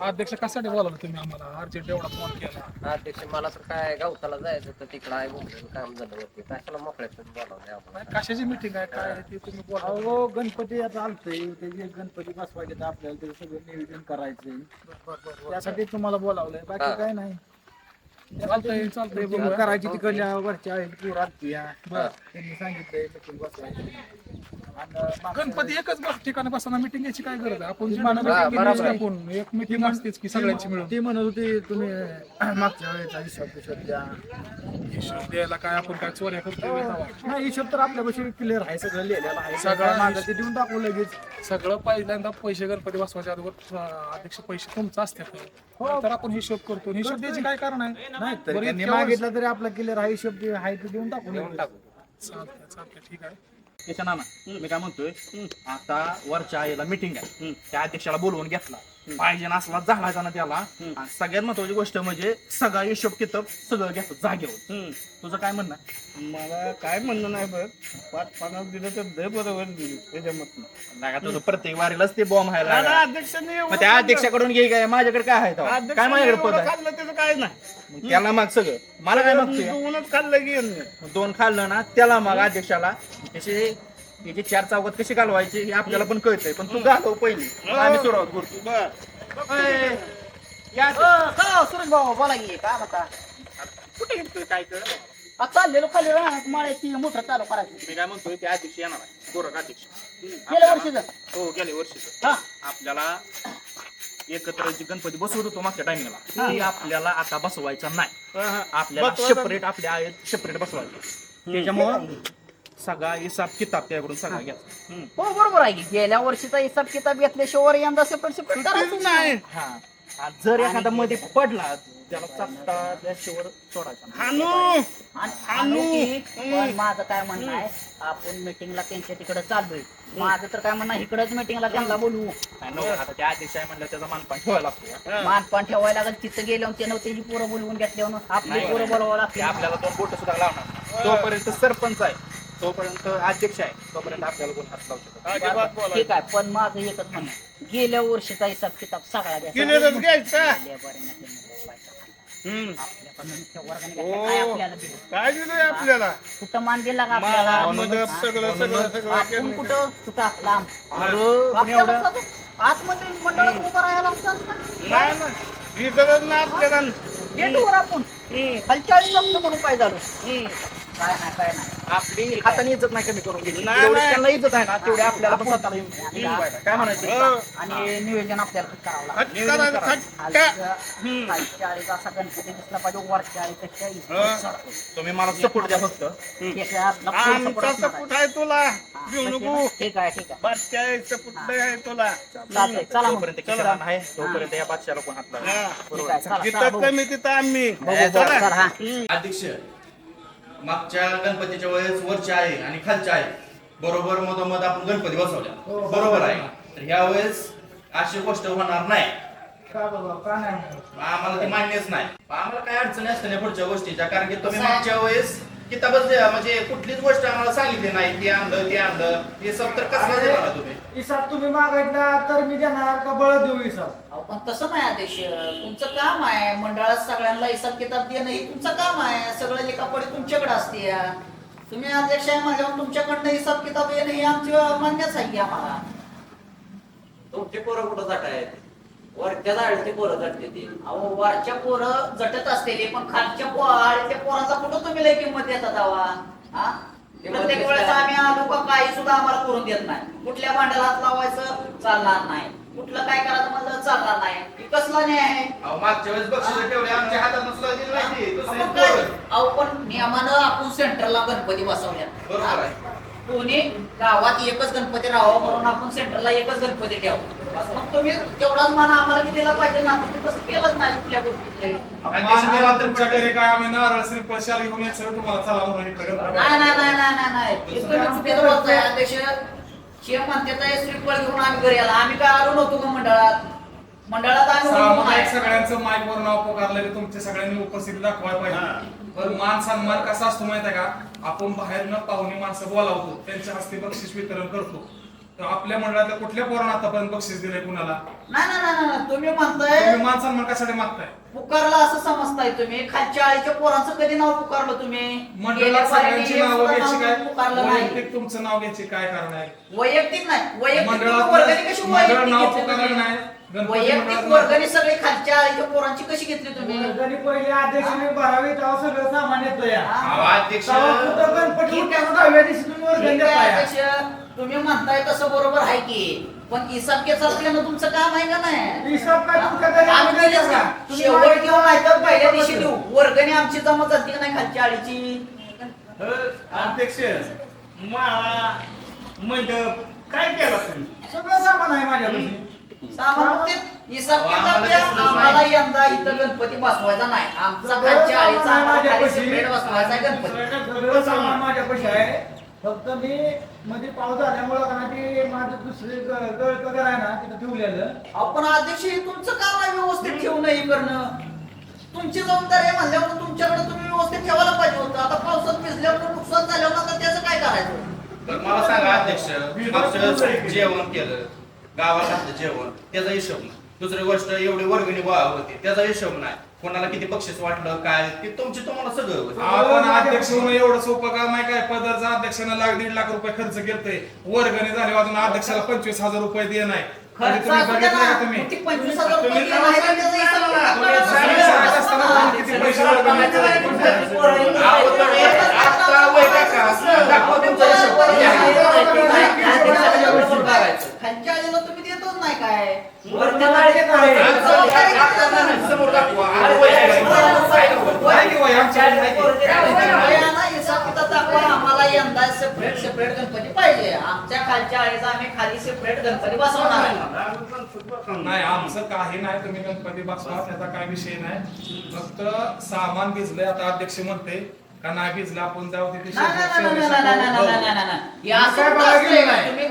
अध्यक्ष कशासाठी बोलावलं तुम्ही आम्हाला? अर्जंट एवढा फोन केला. अध्यक्ष मला तर काय गवताला जायचं तर तिकडं आहे बोलून काम झालं वरती. कशाला मोकळ्यात बोलावलं आम्हाला? नाही, कशाची मिटिंग आहे? काय आहे ते तुम्ही बोला. अहो गणपती आता आलतोय. त्याचे गणपती बसवायचे तर आपल्याला ते सगळं नियोजन करायचंय. त्यासाठी तुम्हाला बोलावलंय. बाकी हा. काय नाही. चालतंय चालतंय. करायची तिकडल्या वरच्या आहेत पूर आलती बरं. त्यांनी सांगितलंय बसवायची गणपती एकच बस ठिकाणी बसताना मिटिंग याची काय गरज आहे? आपण म्हणत की? आपण. एक मिटिंग असतेच की सगळ्यांची मिळून. ती म्हणत होती तुम्ही मागच्या वेळेचा हिशोब हिशोब द्या. हिशोब द्यायला काय आपण काय चोऱ्या करतोय? तेव्हा. नाही हिशोब तर आपल्यापाशी क्लिअर आहे सगळं लिहिलेलं आहे. सगळं सगळं मागं ते देऊन टाकू लगेच. सगळं पहिल्यांदा पैसे गणपती बसवायच्या अगोदर अं, अध्यक्ष पैसे तुमचं असतात तर आपण हिशोब करतो. हिशोब द्यायची काय कारण आहे? नाही तर त्यांनी इतक्या मागितलं तरी आपला क्लिअर आहे हिशोब ते आहे ते देऊन टाकू लगेच. चालतंय चालतंय. ठीक आहे. त्याच्या नाना मी काय म्हणतोय आता वरच्या आईला मिटिंग आहे. त्या अध्यक्षाला बोलवून घेतला. पाहिजे असला झाडायचा ना त्याला. आणि सगळ्यात महत्वाची गोष्ट म्हणजे सगळा हिशोब किताब सगळं घेतो जागेवर. तुझं काय म्हणणं आहे? मला काय म्हणणं नाही बघ. पाच पन्नास दिलं तर दे बरोबर दिली त्याच्यामधनं नाही. का तुझं प्रत्येक वारीलाच ते बॉम्ब दादा व्हायला अध्यक्षांनी एवढं मग त्या अध्यक्षाकडून घे काय? माझ्याकडे काय आहे तेव्हा? काय अध्यक्षांनी माझ्याकडे पद एवढं आहे? खाल्लं त्याचं काय नाही. मग त्याला माग सगळं. मला काय मागतोय? दोनच खाल्लं की यांनी. दोन खाल्लं ना त्याला मग अध्यक्षाला. त्याचे त्याचे चार चौकात कशी घालवायचे हे आपल्याला पण कळतंय पण तू घालव पहिली. मग आम्ही सुरुवात करतो. बर. अय, या सुरेश भाऊ बोला की काय म्हणता कुठे घेतोय काय कर आता चाललेलो खाली राहणार माळ्याची मोटर चालू करायची. मी काय म्हणतोय ते अध्यक्ष येणार आहे. गोरख अध्यक्ष. गेल्या वर्षीच. हो गेल्या वर्षीच. हा. आपल्याला एकत्र जी गणपती बसवत होतो मागच्या टाइमिंगला ती आपल्याला आता बसवायचा नाही. आपल्याला सेपरेट आपल्या आहेत सेपरेट बसवायचं. त्याच्यामुळं सगळा हिसाब किताब त्याकडून सगळा घ्यायचा हो बरोबर आहे की. गेल्या वर्षीचा हिसाब किताब घेतल्याशिवाय यंदा सेपरेट नाही. हा. आणि जर एखादा मध्ये पडला त्याला चापटा त्याशिवाय सोडायचा. नाही. हानू! आणि आणू की, पण माझं काय म्हणणं आहे आपण मीटिंगला त्यांच्या तिकडे चाललोय. माझं तर काय म्हणणं इकडच मीटिंगला त्यांना बोलवू नाही, नको. आता त्या आहे म्हणलं त्याचा मानपान ठेवायला लागतो. मानपान ठेवायला लागेल तिथं गेल्यावर त्यानं त्याची पोरं बोलवून घेतल्यावर. आपली पोरं बोलवावं ते लागते आपल्याला दोन बोट सुद्धा लावणार. तोपर्यंत सरपंच आहे. तोपर्यंत अध्यक्ष आहे. तोपर्यंत आपल्याला कोण हात लावू शकत. नाही. अजिबात बोला ठीक आहे पण माझं एकच म्हणणं आहे. गेल्या वर्षीचा हिसाब किताब सगळा द्या. केलेलंच घ्यायचा. गेल्या बऱ्यानं केलेलं पाहिजे. हम्म. आपल्या पण त्या वर्गाने घेतलं, काय आपल्याला दिलं? काय दिलंय आपल्याला? कुठं मान दिला का आपल्याला? मदत सगळं सगळं सगळं आपण केलं. कुठं? कुठं आपला अरे, पण एवढं? आतमध्ये मंडळात उभं राहायला लागतं ना. नाही ना ही गरज ना आपल्याला. गेटवर आपण. खालच्या आळी लागतं म्हणून काय झालं. काय नाही काय नाही. आपली हाताने इज्जत नाही कमी करून घ्यायची नाही, जेवढी नाही. त्यांना इज्जत आहे ना तेवढी आपल्याला पण स्वतःला येऊन पाहिजे. काय म्हणायचं. आणि नियोजन आपल्याला करावं लागतं. खटका दादा, खटका. खालच्या खालच्या आळीचा असा गणपती दिसला पाहिजे वरच्या आळीपेक्षा. चढतो. तुम्ही मला सपोर्ट द्या फक्त. त्याच्यातला full support आमचा असणार सपूट आहे. आहे तुला. हा, घेऊ नको. ठीक आहे ठीक आहे. बादशाह आहे, सपूट लय आहे तुला. चालतंय चला मग. जोपर्यंत किराणा आहे तोपर्यंत या बादशाला कोण हात लावणार? हा. ठीक आहे चला, चला जिथं बघू. कमी तिथं आम्ही. बघू, चला, चला, हा. अध्यक्ष मागच्या गणपतीच्या वेळेस वरच्या आहे आणि खालच्या आहे. बरोबर मधोमध आपण गणपती बसवल्या. बरोबर आहे. तर ह्या वेळेस अशी गोष्ट होणार नाही. का बाबा? का नाही? आम्हाला ते मान्यच नाही. आम्हाला काय अडचणी असते नाही पुढच्या गोष्टीच्या? कारण की तुम्ही मागच्या वेळेस किताबच द्या म्हणजे कुठलीच गोष्ट आम्हाला सांगितली नाही. ते आणलं ते आणलं. हे सब तर कसं देणार तुम्ही? हिसाब तुम्ही मागायचा तर मी देणार का बळ देऊ हिसाब अहो, पण तसं नाही अध्यक्ष तुमचं काम आहे. मंडळात सगळ्यांना हिसाब किताब देणं हे तुमचं काम आहे. सगळं लेखापडी तुमच्याकडे असते. तुम्ही अध्यक्ष आहे माझ्यावर तुमच्याकडनं हिसाब किताब येणं हे आमची मान्यच आहे की आम्हाला. तुमची पोरं कुठं जात आहेत? वरच्या जाळीची पोरं जाते ती. अहो वरच्या पोरं जटत असलेले पण खालच्या पोराच्या पोराचा कुठं तुम्ही लय किंमत देता दावा हा? प्रत्येक वेळेस आम्ही आलो का काही सुद्धा आम्हाला करून देत नाही. कुठल्या भांड्याला हात लावायचं? चालणार नाही. कुठलं काय करायचं म्हणलं? चालणार नाही. हे कसला न्याय आहे? अहो, मागच्या वेळेस बक्षीस ठेवले आमच्या हातात सुद्धा दिली नाही. ती. दुसरी आपण काय? पोरं. अहो पण नियमानं आपण सेंटरला गणपती बसवल्या बरोबर आहे. कोणी गावात एकच गणपती राहावा म्हणून आपण सेंटरला एकच गणपती ठेवू मग तुम्ही तेवढाच मान आम्हाला दिला पाहिजे ना. आपण तसं केलंच नाही कुठल्या. नाही नाही नाही नाही नाही नाही. हे तुम्ही चुकीचं बोलताय. अध्यक्ष शिव म्हणते तर श्रीफळ घेऊन आम्ही घरी आला. आम्ही काय आलो नव्हतो का मंडळात. मंडळात आम्ही. सगळ्यांचं माईकवर नाव पुकारलं तुमच्या सगळ्यांनी उपस्थिती दाखवायला पाहिजे. पण मान सन्मान कसा असतो माहिती आहे का? आपण बाहेरनं पाहुणी माणसं बोलावतो त्यांच्या हस्ते बक्षीस वितरण करतो. तर आपल्या मंडळातल्या कुठल्या पोरांना आतापर्यंत बक्षीस दिलंय कुणाला? नाही नाही नाही नाही तुम्ही म्हणताय तुम्ही मान सन्मान कशासाठी मागताय? पुकारला असं समजताय तुम्ही. खालच्या आळीच्या पोरांचं कधी नाव पुकारलं तुम्ही? गेल्या मंडळात सगळ्यांची नावं सुद्धा घ्यायची नाव काय? पुकारलं नाही. वैयक्तिक तुमचं नाव घ्यायची काय कारण आहे? वैयक्तिक नाही. वैयक्तिक मंडळात वर्गणी कशी मंडळ वैयक्तिक नाव घेतली पुकारलं तुम्ही? नाही. वैयक्तिक वर्गणी सगळी खालच्या आळीच्या पोरांची कशी घेतली तुम्ही? वर्गणी पहिले अध्यक्षाने भरावी तेव्हा सगळं सामान येतं या हा? अध्यक्ष तेव्हा कुठं गणपती दहाव्या दिवशी तुम्ही वर्गणी ठीक आहे, देताय. अध्यक्ष, तुम्ही म्हणताय तसं बरोबर आहे की पण हिसाब केसात असल्यानं तुमचं काम आहे का नाही? हिसाब काय तुमच्या घरी आम्ही आम्ही दिलेच देतो का? नाही. तुम्ही शेवट किंवा नाही तर पहिल्या दिवशी देऊ. वर्गणी आमची जमा झाली का नाही खालच्या आळीची अध्यक्ष माळा मंडप काय केला तुम्ही? सगळं सामान आहे माझ्यापाशी. आम्हाला यंदा इथं गणपती बसवायचा नाही. आमचा खालच्या आळीचा आम्हाला खाली separate बसवायचा आहे गणपती. सगळं सामान माझ्यापाशी आहे. फक्त मी मध्ये पाऊस झाल्यामुळं का नाही ते माझं दुसरे गळकर आहे ना तिथं ठेवलेलं. आपण अध्यक्ष हे तुमचं काम आहे व्यवस्थित ठेवणं हे करणं. तुमची जबाबदारी आहे म्हणल्यावर तुमच्याकडे तुम्ही व्यवस्थित ठेवायला पाहिजे होतं. आता पावसात भिजल्यावर नुकसान झाल्यावर आता त्याचं काय करायचं? तर मला सांगा अध्यक्ष जेवण केलं. गावात जेवण त्याचा हिशोब नाही. दुसरी गोष्ट एवढी वर्गणी गोळा होते त्याचा हिशोब नाही. कोणाला किती बक्षीस वाटलं काय ते तुमची तुम्हाला सगळं आपण अध्यक्ष होणं एवढं सोपं काम आहे काय? पदाचा अध्यक्षांना लाख दीड लाख रुपये खर्च केलते. वर्गणी झाले अजून अध्यक्षाला पंचवीस हजार रुपये दे नाही खर्च म्हणजे तुम्ही असू द्या बघितलं ना. का तुम्ही? किती पंचवीस हजार रुपये तुम्ही गेला आहे का त्याचा हिसाब आपल्याला तुम्ही सांगा. सांगत असताना तुम्हाला किती पैसे लागले माहिती आहे का? ह्यांच्या आधीनं तुम्ही नाही काय? वय? हिसाब किताब दाखवा. आम्हाला यंदा सेपरेट सेपरेट गणपती पाहिजे. आमच्या खालच्या आळीचा आम्ही खाली सेपरेट गणपती बसवणार आहे. नाही आमचं काही नाही. तुम्ही गणपती बसवा. त्याचा काय विषय नाही. फक्त सामान भिजलंय. आता अध्यक्ष म्हणते का नाही भिजलं आपण जाऊ तिथे नाही, नाही, नाही, नाही, नाही, नाही, नाही, नाही, नाही, नाही. हे असं काय कुठं बघा असतंय गेलं का? नाही. तुम्ही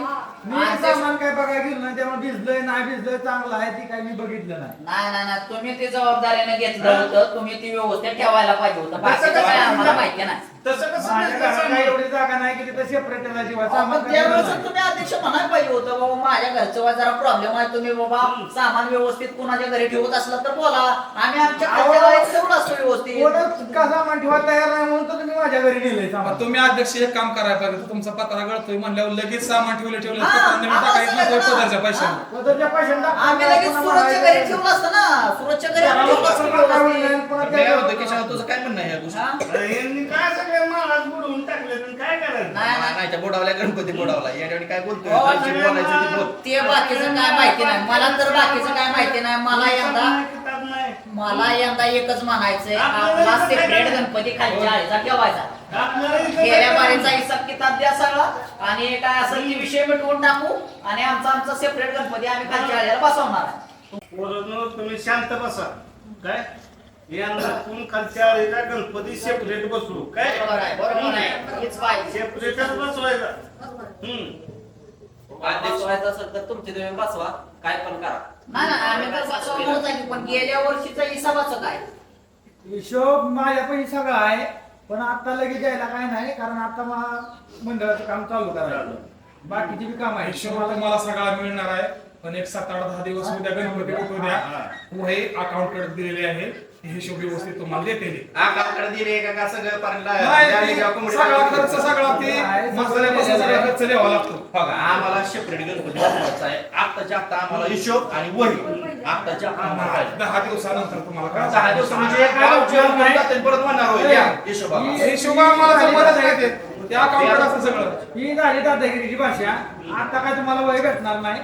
मी सामान काय बघायला गेलो नाही त्यामुळे भिजलंय नाही भिजलंय चांगलं आहे ती काय मी बघितलं नाही. नाही नाही नाही तुम्ही ती जबाबदारीने घेतलं होतं तुम्ही ती व्यवस्थित ठेवायला पाहिजे होतं. काय आम्हाला माहिती नाही. तसं कसं माझ्या नाही? एवढी जागा नाही की तिथं सेपरेट ठेवायची सामान पण काय त्यावेळेस नाही. तुम्ही अध्यक्ष म्हणायला पाहिजे होतं बाबा माझ्या घरचं जरा प्रॉब्लेम आहे तुम्ही बाबा सामान व्यवस्थित कुणाच्या घरी ठेवत असलं तर बोला. आम्ही आमच्या ठेवलं असतो व्यवस्थित. कोणच का सामान ठेवा तयार नाही म्हणून तर तुम्ही माझ्या घरी नेलंय सामान. तुम्ही अध्यक्ष एक काम करायला पाहिजे तुमचा पत्रा गळतोय म्हणल्यावर लगेच सामान ठेवले ठेवले हा, पत्रा नवीन आम्हाला टाकायचं नव्हतं सगळं- पदाच्या पैशाने. पदरच्या पैशांना आम्ही लगेच सुरतच्या घरी ठेवलं असतं ना. सुरतच्या घरी आम्ही ठेवलं असतं. व्यवस्थित. मी काय म्हणतो, केशव, तुझं काय म्हणणं आहे या गोष्टी? हा? अरे यांनी काय सगळे महाराज बुडवून टाकले तर काय करायचं? नाही, नाही. नाही त्या बोडावल्या गणपती बोडावला. या ठिकाणी काय बोलतोय? हो, बोलायचं ते बोल. ते बाकीचं काय माहिती नाही. मला तर बाकीचं काय माहिती नाही. मला यंदा किताब नाही. मला यंदा एकच म्हणायचंय. आपला सेपरेट गणपती खालच्या आळीचा ठेवायचा. गेल्या बारीचा हिसाब किताब द्या सगळा. आणि काय असेल ते विषय मिटवून टाकू. आणि आमचा आमचा सेपरेट गणपती आम्ही खालच्या आळीला बसवणार. पोरांनो, तुम्ही शांत बसा. काय? यंदा कोण खालच्या आळीला गणपती सेपरेट बसू काय? बरोबर आहे बरोबर आहे. हेच पाहिजे. सेपरेटच बसवायचा. हम्म. बसवायचं असेल तर तुमची तुम्ही बसवा. काय पण करा. नाही नाही आम्ही तर पण गेल्या वर्षीचा हिसाबाचं काय? हिशोब माझ्यापाशी सगळा आहे. पण आता लगेच यायला काय नाही कारण आता मला मंडळाचं काम चालू करायचं. बाकीची बी काम आहे हिशोब तुम्हाला सगळा मिळणार आहे पण एक सात आठ दहा दिवस उद्या गणपती उठू द्या. वही अकाउंटकडे दिलेले आहे हे हिशोब व्यवस्थित तुम्हाला देते आकाकडे दिले का का सगळं खर्च सगळा ते मसाल्यापासून सगळा खर्च द्यावा लागतो. बघा. आम्हाला सेपरेट गणपती आहे. आत्ताच्या आत्ता आम्हाला हिशोब आणि वही. आत्ताच्या आम्हाला. दहा दिवसानंतर तुम्हाला काय दहा दिवस म्हणजे एका गावच्या जाते परत म्हणणार होय या. हिशोबाला हिशोब आम्हाला. जमतच नाही ते. ते अकाउंटकडे असतं सगळं. ही झाली दादागिरीची भाषा. आता काय तुम्हाला वय भेटणार नाही?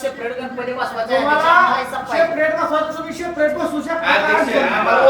सेपरेट गणपती बसवायचा. सेपरेट बसवायचं तुम्ही सेपरेट बसू शकता.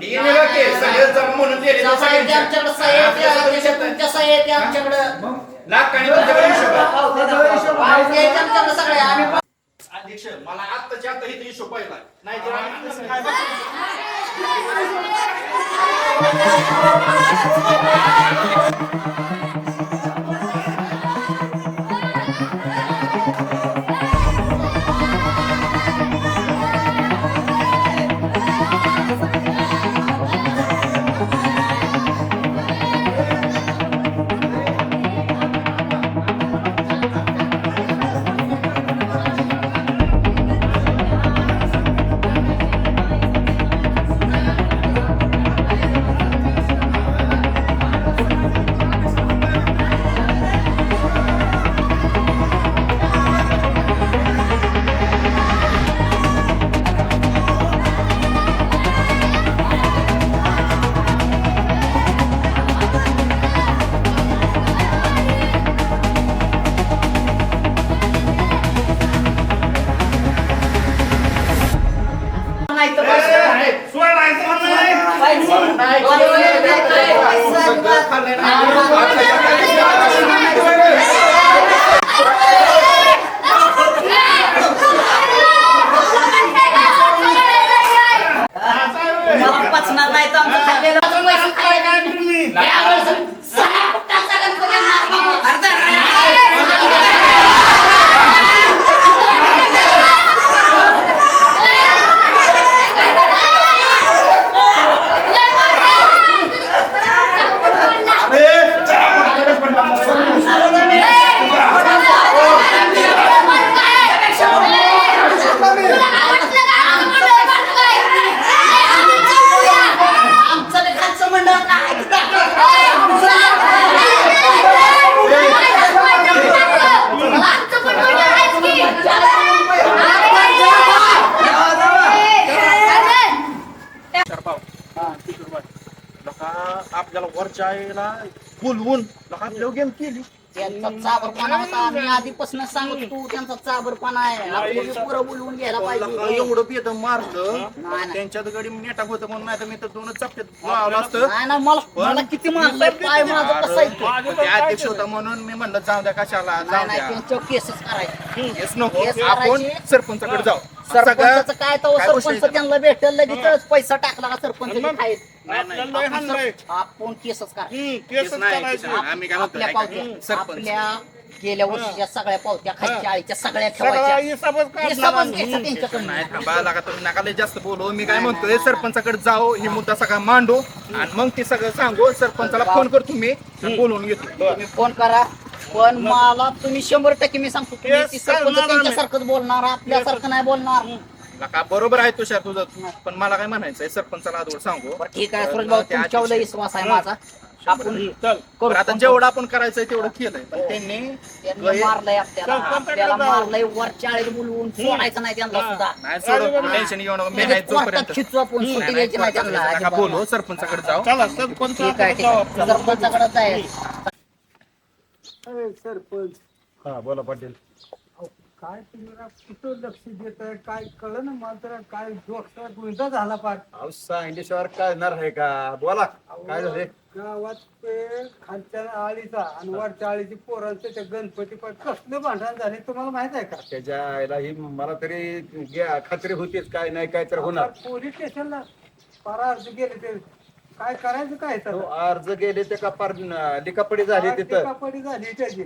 सगळे जमा म्हणून दिले. आमच्याकडे सह्या तुमच्या सह्या आमच्याकडं. लाख आणि आमच्याकडे आम्ही अध्यक्ष मला आत्ताच्या आता इथे हिशोब पाहिला. नाहीतर आम्ही आईला बोलवून लका आपल्याला गेम केली त्यांचा चाबरपणा होता आम्ही आधीपासून सांगत तू त्यांचा चाबरपणा आहे. आपल्याला पुरं बोलवून घ्यायला पाहिजे. एवढं बेद मारलं नाही, नाही. त्यांच्यात गडी नेटाक होतं म्हणून नाही तर मी तर दोनच चपट्यात लावलं असतं. नाही ना मला मला किती मारलंय पाय माझं कसं आहे ते. पण ते अध्यक्ष होता म्हणून मी म्हणलं जाऊ द्या कशाला नाही जाऊ नाही द्या. त्यांच्यावर केसेस करायचे. येस नको. केस आपण करायची. सरपंचाकडे जाऊ. सरपंचाचं काय गोष्ट सरपंच त्यांना भेटेल लगेच. पैसा टाकला का सरपंच. आपण केसच करायचे. केस नाही, केस नाही. आम्ही काय म्हणतो आपल्या ऐका. पावत्या सरपंच. आपल्या गेल्या वर्षीच्या सगळ्या पावत्या खालच्या आळीच्या सगळ्या ठेवायच्या. हिसाबच घ्यायचा त्यांच्याकडनं. नाही थांबा लागा तुम्ही नका लय जास्त बोलू. मी काय म्हणतोय सरपंचाकडे जाऊ ही मुद्दा सगळा मांडू आणि मग ते सगळं सांगू. सरपंचाला फोन करतो मी आणि बोलवून घेतो तुम्ही फोन करा. पण मला तुम्ही शंभर टक्के मी सांगतो. तुम्ही ती सरपंच त्यांच्यासारखंच बोलणार आपल्यासारखं नाही बोलणार. लका बरोबर आहे तुषार तुझं. पण मला काय म्हणायचंय सरपंचाला आजवर सांगू. बरं ठीक आहे सुरेश भाऊ त्या तुमच्यावर लय विश्वास आहे माझा. आपण करू पण आता जेवढं आपण करायचंय तेवढं केलंय पण त्यांनी मारलंय आपल्याला. आपल्याला मारलंय वर चाळीत बोलवून सोडायचं नाही त्यांना सुद्धा. नाही सोडून टेन्शन घेऊ नको. मी आहे लगेच कोर्टात जोपर्यंत. खिचू आपण सुट्टी नाही, द्यायची नाही नाही, त्यांना. नका अजिबात बोलू सरपंचाकडे जाऊ. चला सरपंच ठीक आहे ठीक आहे. सरपंचाकडे जायचं सरपंच. हा बोला पाटील. काय तुम्ही कुठं लक्ष देत काय कळलं ना मात्र काय डोक्याचा गुंता झाला पार अहो सांगितल्याशिवाय कळणार आहे का? बोला काय झाले गावात ते खालच्या आळीचा आणि वरच्या आळीची पोरांचं त्या गणपती पण कसलं भांडण झाले तुम्हाला माहीत आहे का? त्याच्या आईला ही मला तरी गे- खात्री होतीच. काय नाही काय तर होणार. पोलीस स्टेशनला पारा अर्ज गेले ते. काय करायचं काय तर तो अर्ज गेले ते का पार न- लिकापडी झाली तिथं? कापडी झाली त्याची.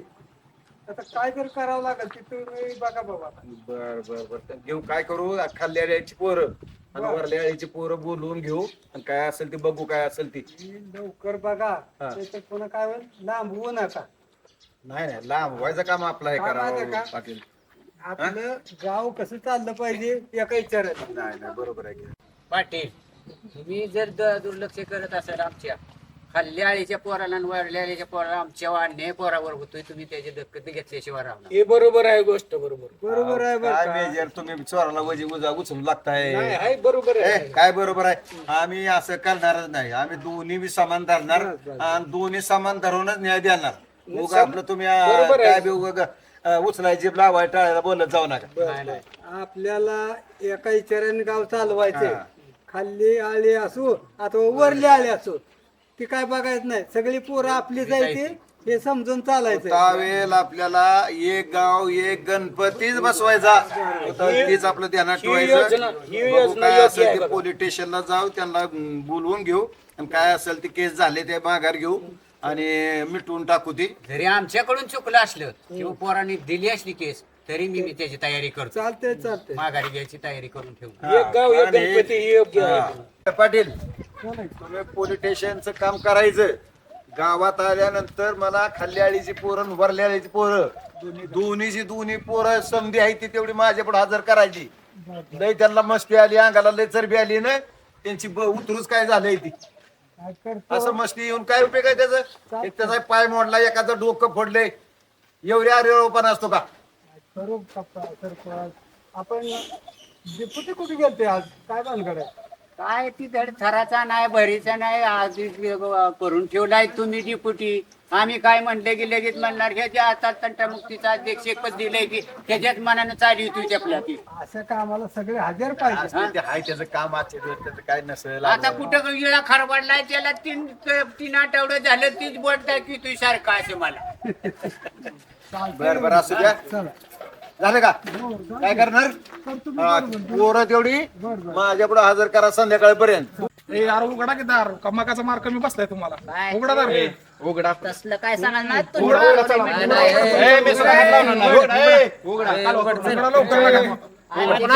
आता काय तर करावं लागेल तिथून बघा बाबा. बर बर बर. तर घेऊ काय करू? खाल्ल्या आळीची पोरं आणि वरल्या पोरं बोलवून घेऊ. आणि काय असेल ते बघू काय असेल ती. लवकर बघा. हा. त्याच्यात पुन्हा काय होईल? लांबवू नका. नाही नाही लांब व्हायचं काम आपलं हे काम आहे करावं का? पाटील. आपलं गाव कसं चाललं पाहिजे एका विचारात. नाही नाही बरोबर आहे की. पाटील तुम्ही जर द- दुर्लक्ष करत असाल आमच्या खाल्ल्या आळीच्या पोराला आणि वरल्या आळीच्या पोराला आमच्या अन्याय पोरावर होतोय. तुम्ही त्याची दखल घेतल्याशिवाय राहणार हे बरोबर आहे गोष्ट बरोबर. बरोबर आहे काय? मेजर तुम्ही चोराला वजी उजा उचलून लागताय. नाही, आहे बरोबर ए, आहे काय बरोबर आहे? आम्ही असं करणारच नाही. आम्ही दोन्ही बी समान धरणार. आणि दोन्ही समान धरूनच न्याय देणार. उगा आपलं तुम्ही काय बी उगा अं, उचलायची लावाय टाळायला बोलत जाऊ नका. आपल्याला एका इचाराने गाव चालवायचे हा. खाल्ली आली असो अथवा वरली आली असो ती काय बघायचं नाही. सगळी पोरं आपली जायची हे समजून चालायचं त्यावेळेला आपल्याला एक गाव एक गणपतीच बसवायचा. आता तीच आपलं ध्यानात ठेवायचं. बघू काय असेल ते पोलीस स्टेशनला जाऊ त्यांना बोलवून घेऊ. आणि काय असेल ते केस झाले ते माघार घेऊ. आणि मिटवून टाकू ती. जरी आमच्याकडून चुकलं असलं किंवा पोरांनी दिली असली केस तरी मी मी त्याची तयारी करतो. चालते चालते माघारी घ्यायची तयारी करून ठेवू. कारण हे- हा. पाटील तुम्ही पोलीस स्टेशनचं काम करायचं. गावात आल्यानंतर मला खाल्ल्याळीची पोरं वरल्याळीची पोरं. दोन्हीची दोन्ही पोरं संधी आहे ती तेवढी माझ्या पुढे हजर करायची. लय त्यांना मस्ती आली अंगाला लय चरबी आली ना त्यांची ब- उतरूच काय झालंय ती. असं मस्ती येऊन काय उपयोग आहे त्याचं? एक त्याचा पाय मोडला एखादं डोकं फोडले एवढी आरेळपणा असतो का? करू कप्पा सरपंच? आपण डिप्युटी कुठे गेलते आज? काय भानगड आहे? काय ती धड थराचा नाही भरीचा नाही आधी करून ठेवलाय तुम्ही डिपुटी आम्ही काय म्हणले की लगेच म्हणणार ह्याच्या हातात तंटामुक्तीचा अध्यक्ष पद दिलंय की त्याच्याच मनानं चालली होती आपल्या ती. असं कामाला सगळे हजर पाहिजे. ते हाय त्याचं काम आजचे दिवस त्याचं काय नसेल. आता कुठं वेळा खरबडलाय त्याला तीन तीन आठवडे झालं तीच बोट दाखवी सारखं असं मला. बर बर असू द्या. चला. झालं का? काय करणार? हा, पोरं तेवढी माझ्या पुढे हजर करा संध्याकाळपर्यंत. ए यार उघडा की दार. कमाकाचा मार कमी बसलाय तुम्हाला. काय? उघडा दार. रे. उघडा. तसलं काय सांगा ना? उघडा, उघडा, चला. ए, मी सुद्धा हात लावणार. नाही. उघडा, ए. उघडा. लवकर लागा.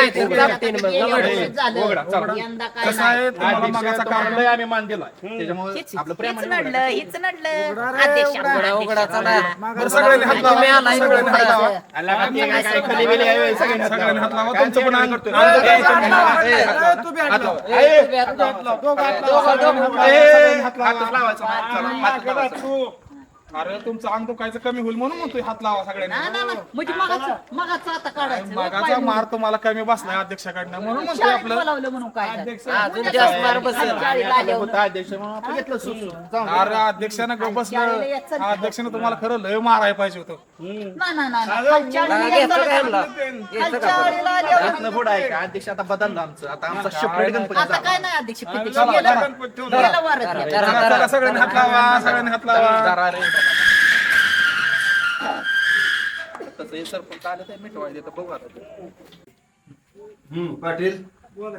उघडा, चला. यंदा काय कसं आहे? तुम्हाला मागाचा काम लय आम्ही मान दिलाय. त्याच्यामुळे आपलं प्रेम हीच नडलं हीच नडलं. अध्यक्ष उघडा. उघडा चला. बरं, सगळ्यांनी हात लावा. सगळ्यांनी हात लावा. सगळ्यांनी हात सगळ्यांनी हात लावा. तुमचं पण अंग-? अंग- ए, तुम्ही हात लावा. ए, हात लावा. हात लावा. ए, हात लावायचा. चला, हात लावायचा. अरे तुमचं अंग दुखायचं कमी होईल म्हणून म्हणतोय हात लावा ना सगळ्यांनी ना ना म्हणजे मगाचं मगाचं आता काढायचं मागाचा मार तुम्हाला कमी बसलाय अध्यक्षाकडनं म्हणून म्हणतोय शाळेत आपलं बोलावलं म्हणून काय झालं? अजून जास्त मार बसेल शाळेला आल्यावर. होता अध्यक्ष म्हणून आपण घेतलं सुचून. जाऊ दे. अरे अध्यक्षानं गप बसलं अध्यक्षानं तुम्हाला खरं लय मारायला पाहिजे होतं ना ना ना ना. खालच्या आळीला घेतलं का येताना- ह्यांना? खालच्या आळीला आल्यावर यातनं पुढं आहे का अध्यक्ष आता बदलला आमचं आता आमचा गणपती आता झाला. काय नाही अध्यक्ष पिध्यक्ष चला, गेलं चला. गेलं वारं ते. चला, चला, सगळ्यांनी हात लावा सगळ्यांनी हात लावा रे. तसं हे सरपंच आलं तर मिटवायला तर बघू आता ते. हम्म पाटील. बोला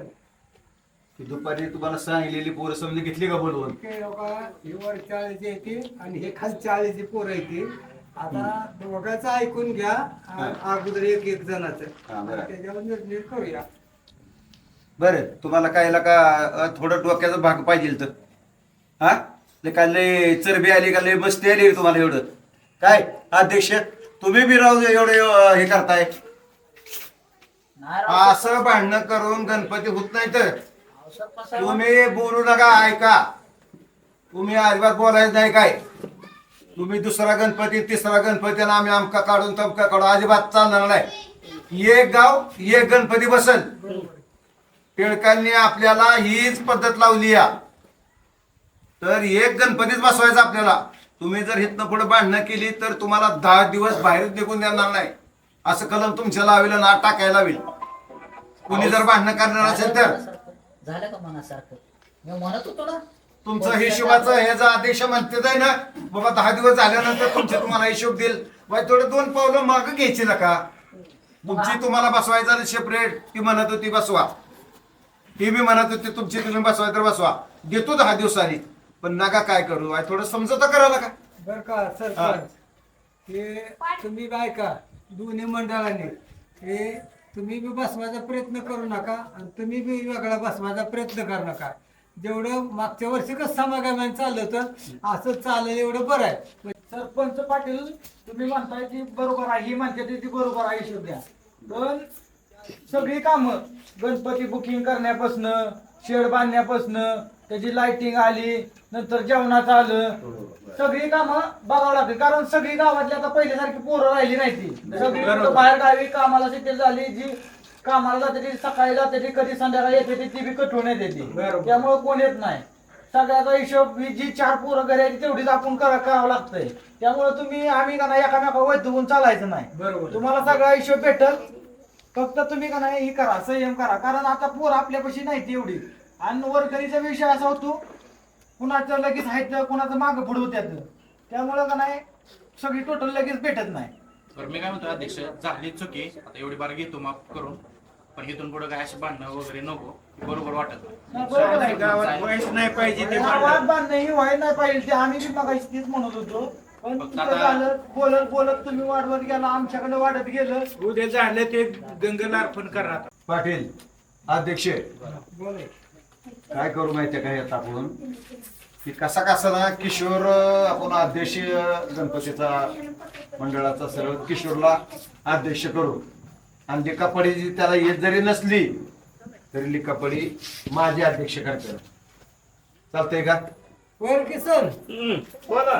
ती दुपारी तुम्हाला सांगितलेली पोरं समजी घेतली का बोलवून? हे लोका ही वर चाळीची येते आणि हे खाली चाळीची पोरं येते. आता दोघांचं ऐकून घ्या आ- अगोदर एक एक जणाचं. हा, बरं. त्याच्यावर निर्णय करूया. बरं तुम्हाला काय का अं, थोडं डोक्याचा भाग पाहिजे तर? हा? लय काय लय चरबी आली का लय मस्ती आली तुम्हाला एवढं? काय अध्यक्ष तुम्ही बी राहू एवढे हे करताय. नाही राव, असं भांडणं करून गणपती होत नाही तर. तुम्ही बोलू नका ऐका. तुम्ही अजिबात बोलायचं नाही काय. तुम्ही दुसरा गणपती तिसरा गणपती आणि आम्ही आमका काढून तमका काढून अजिबात चालणार नाही. एक गाव एक गणपती बसल. टिळकांनी आपल्याला हीच पद्धत लावली या. तर एक गणपतीच बसवायचा आपल्याला. तुम्ही जर इथनं पुढे भांडणं केली तर तुम्हाला दहा दिवस बाहेरच निघून देणार नाही. असं कलम तुमच्या लावेल ना टाकायला लावेल. कुणी जर भांडणं करणार असेल तर. झालं का मनासारखं? मी म्हणत होतो ना. तुमचं हिशोबाचं ह्याचा आदेश म्हणते ना बाबा दहा दिवस झाल्यानंतर तुमचे तुम्हाला हिशोब देईल. बाय थोडे दोन पावलं माग घ्यायची नका. तुमची तुम्हाला बसवायचा सेपरेट ती म्हणत होती बसवा. ती मी म्हणत होती तुमची तुम्ही बसवाय तर बसवा. देतो दहा दिवसांनी. पण नका काय करू बाय थोडं समजत करायला का? बर का सरपंच हे. तुम्ही काय का दोन्ही मंडळाने हे तुम्ही बी बसवायचा प्रयत्न करू नका आणि तुम्ही बी वेगळा बसवायचा प्रयत्न करू नका. जेवढं मागच्या वर्षी कसं समागमन चाललं होतं असं चालेल एवढं बरं आहे. सरपंच पाटील तुम्ही म्हणताय ती बरोबर आहे ही म्हणते ती ती बरोबर आहे हिशोब द्या. पण सगळी कामं गणपती बुकिंग करण्यापासून शेड बांधण्यापासून त्याची लाइटिंग आली नंतर जेवणाचं आलं. सगळी कामं बघावं लागतील कारण सगळी गावातली आता पहिल्यासारखी पोरं राहिली नाही ती सगळी बाहेर गावी कामाला सेटल झाली जी कामाला जाते ती सकाळी जाते ती कधी संध्याकाळी येते ती ती बी कठवून येते ती. त्यामुळे कोण येत नाही. सगळ्याचा हिशोब ही जी चार पोरं घरी आहेत तेवढीच आपण करा करावं लागतंय. त्यामुळे तुम्ही आम्ही का नाही एकामेका वैधून चालायचं नाही. बरोबर. तुम्हाला सगळा हिशोब भेटल. फक्त तुम्ही का नाही हे करा संयम करा. कारण आता पोर आपल्यापाशी नाही ती एवढी. आणि वर्गणीचा विषय असा होतो कुणाचं लगेच आहेत कुणाचं मागं पुढे होत्यात त्यामुळं का नाही सगळी टोटल लगेच भेटत नाही. बरं मी काय म्हणतो अध्यक्ष झाली चुकी. आता एवढी बार घेतो माफ करून. पण इथून पुढे काय असे भांडणं वगैरे नको बरोबर वाटत नाही. हा, बरोबर आहे. गावात व्हायच नाही पाहिजे ते बांधणं ही व्हायला नाही पाहिजे ते आम्ही बी मगाशी तेच म्हणत होतो. पण फक्त तिथं आता- झालं बोलत बोलत तुम्ही वाढवत गेला आमच्याकडे वाढत गेलं. उद्या झालं ते गंगेला अर्पण करा पाटील अध्यक्ष. काय करू माहितीये का यात आपण? की कसा कसा ना किशोर आपण अध्यक्ष गणपतीचा मंडळाचा सर्व किशोरला अध्यक्ष करू. आणि लिकापडी जी त्याला येत जरी नसली तरी लिकापडी माझे अध्यक्ष करते. चालतंय का? वर किसन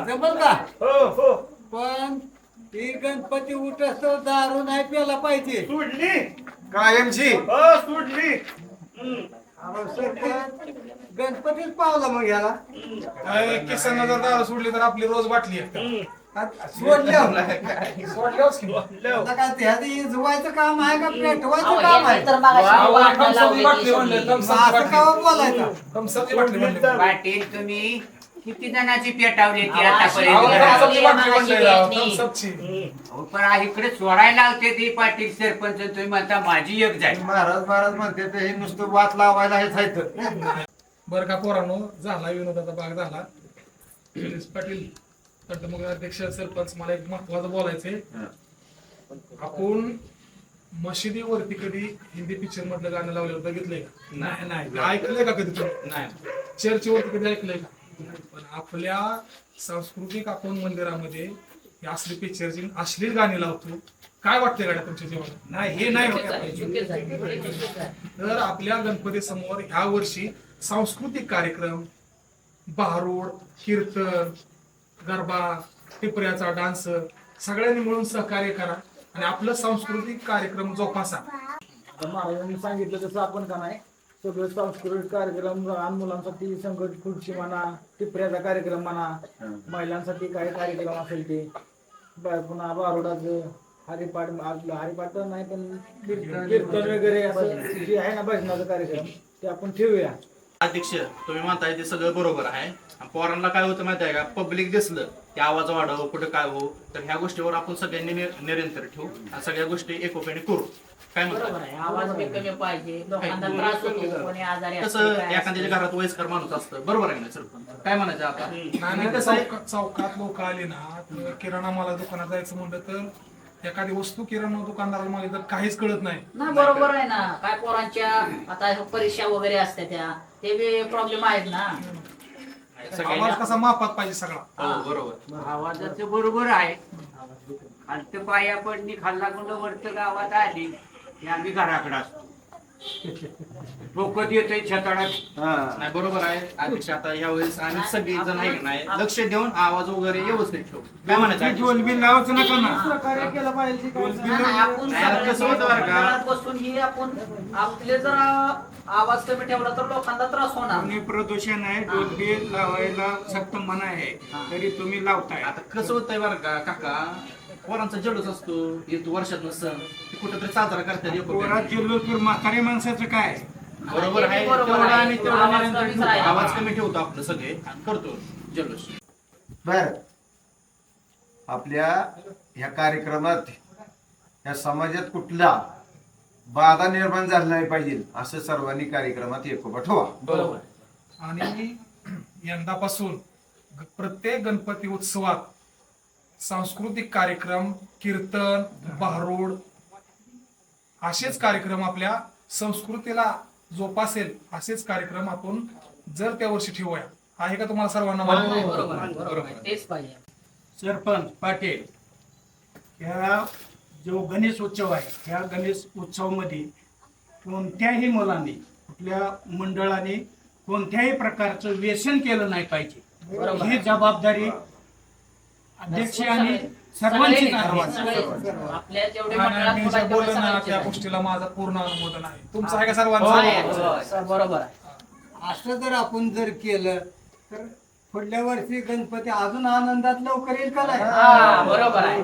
जमल का? हो हो. पण ती गणपती उठ असतो दारू नाही प्यायला पाहिजे. सोडली. कायमची. हो सरपंच, गणपतीच पावला मग याला. किसन जर दारू सोडली तर आपली रोज बाटली आहे. आता काय त्यात इजवायचं काम आहे का पेटवायचं काम हे आहे? तर मगाशी म्हणलं, असं. का बोलायचं. पाटील तुम्ही किती जणांची पेटावली ती आतापर्यंत. अहो, पण इकडे सोडायला लावते ती पाटील सरपंच तुम्ही म्हणता माझी एक जाईल महाराज महाराज म्हणते ते हे नुसतं वाट लावायला हेच आहे बरं का पोरांनो झाला विनोदाचा भाग झाला. पाटील तंटमुख अध्यक्ष सरपंच मला एक महत्वाचं बोलायचंय. आपण मशिदीवरती कधी हिंदी पिक्चर मधलं गाणं लावलेलं बघितलंय का? नाही नाही. ऐकलंय का कधी तुम्ही? नाही. चर्चवरती कधी ऐकलंय का? पण आपल्या सांस्कृतिक आपण मंदिरामध्ये ही असली पिक्चरची अश्लील गाणी लावतो. काय वाटतंय गाड्या तुमच्या जीवनात? नाही हे नाही वाटत. तर आपल्या गणपती समोर ह्या वर्षी सांस्कृतिक कार्यक्रम भारूड कीर्तन गरबा टिपऱ्याचा डान्स सगळ्यांनी मिळून सहकार्य करा आणि आपलं सांस्कृतिक कार्यक्रम जोपासा. सांगितलं तसं आपण का नाही सगळं सांस्कृतिक कार्यक्रम लहान मुलांसाठी संकट खुर्ची म्हणा टिपऱ्याचा कार्यक्रम म्हणा महिलांसाठी काही कार्यक्रम असेल ते. ब- पुन्हा बारोडाचं हरिपाठ आपलं हरिपाठ तर नाही पण कीर्तन वगैरे असं जे आहे ना भजनाचा कार्यक्रम ते आपण ठेवूया. अध्यक्ष तुम्ही म्हणताय ते सगळं बरोबर आहे. आणि पोरांना काय होतं माहिती आहे का? पब्लिक दिसलं की आवाज वाढव कुठं काय हो तर ह्या गोष्टीवर आपण सगळ्यांनी नि- निरंतर ठेवू. आणि सगळ्या गोष्टी एकोप्याने करू. काय बरोबर म्हणतात आहे. आवाज बी कमी पाहिजे. लोकांना त्रास होतो. कोणी आजारी असते, कसं काय एखाद्याच्या. घरात वयस्कर माणूस असतं. बरोबर आहे ना सरपंच काय म्हणायचं आता? आणि कसं आहे? चौकात लोक आले ना तर किराणा माला दुकानात जायचं म्हणलं तर एखादी वस्तू किराणा दुकानदाराला मागितली तर काहीच कळत नाही. ना बरोबर आहे ना. काय पोरांच्या आता परीक्षा वगैरे असते त्या. ते बी प्रॉब्लेम आहेत ना. आवाज सगळ्यांनी कसा मापात पाहिजे सगळा. हो बरोबर. आवाजाचं बरोबर आहे. खालतं पाया पडणी खाल्ला गुंड वरत गावात आली. आम्ही घराकडे असतो. डोकं येतोय छताडात नाही बरोबर आहे. अध्यक्ष आता यावेळेस आणि सगळी जण आहे नाही लक्ष देऊन आवाज वगैरे व्यवस्थित ठेवू. काय म्हणायचं? ढोल बिल लावायचं नका ना. नाही, नाही, आपण नाही, आता कसं होतं बरं का? मंडळात बसून ही आपण आपले जर आवाज कमी ठेवला तर लोकांना त्रास होणार. आणि प्रदूषण आहे ढोल बिल लावायला सक्त मना आहे. तरी तुम्ही लावताय. आता कसं होतंय बरं का काका? पोरांचा जल्लोष असतो येतो वर्षातून सण ते कुठेतरी साजरा करतात. पोरात जिल्ह्यात तर म्हातारे माणसाचं काय? बरोबर आहे. बरोबर तेवढं. आम्ही तेवढं आवाज निरंतर कमीच ठेवतो. राहिला. आवाज कमी ठेवतो आपलं सगळे. आणि करतो. जल्लोष. बर. आपल्या ह्या कार्यक्रमात या समाजात कुठला बाधा निर्माण झाला नाही पाहिजे असं सर्वांनी कार्यक्रमात एकोपा ठेवा. बरोबर. आणि यंदापासून ग- प्रत्येक गणपती उत्सवात सांस्कृतिक कार्यक्रम कीर्तन भारूड असेच कार्यक्रम आपल्या संस्कृतीला जोपासेल असेच कार्यक्रम आपण जर त्या वर्षी ठेवूया. आहे का तुम्हाला सर्वांना माहिती? आहे. तेच पाहिजे. सरपंच पाटील ह्या जो गणेश उत्सव आहे ह्या गणेश उत्सवामध्ये कोणत्याही मुलांनी कुठल्या मंडळाने कोणत्याही प्रकारचं व्यसन केलं नाही पाहिजे. ही जबाबदारी अध्यक्ष आणि सर्वांची आपल्या जेवढे मंडळात मी जे बघायचे बोललो ना सगळ्यांचे. त्या गोष्टीला माझं पूर्ण अनुमोदन आहे. तुमचं आहे का सर्वांचं? बरोबर आहे. असं जर आपण जर केलं तर पुढल्या वर्षी गणपती अजून आनंदात लवकर येईल का नाही? हा बरोबर आहे.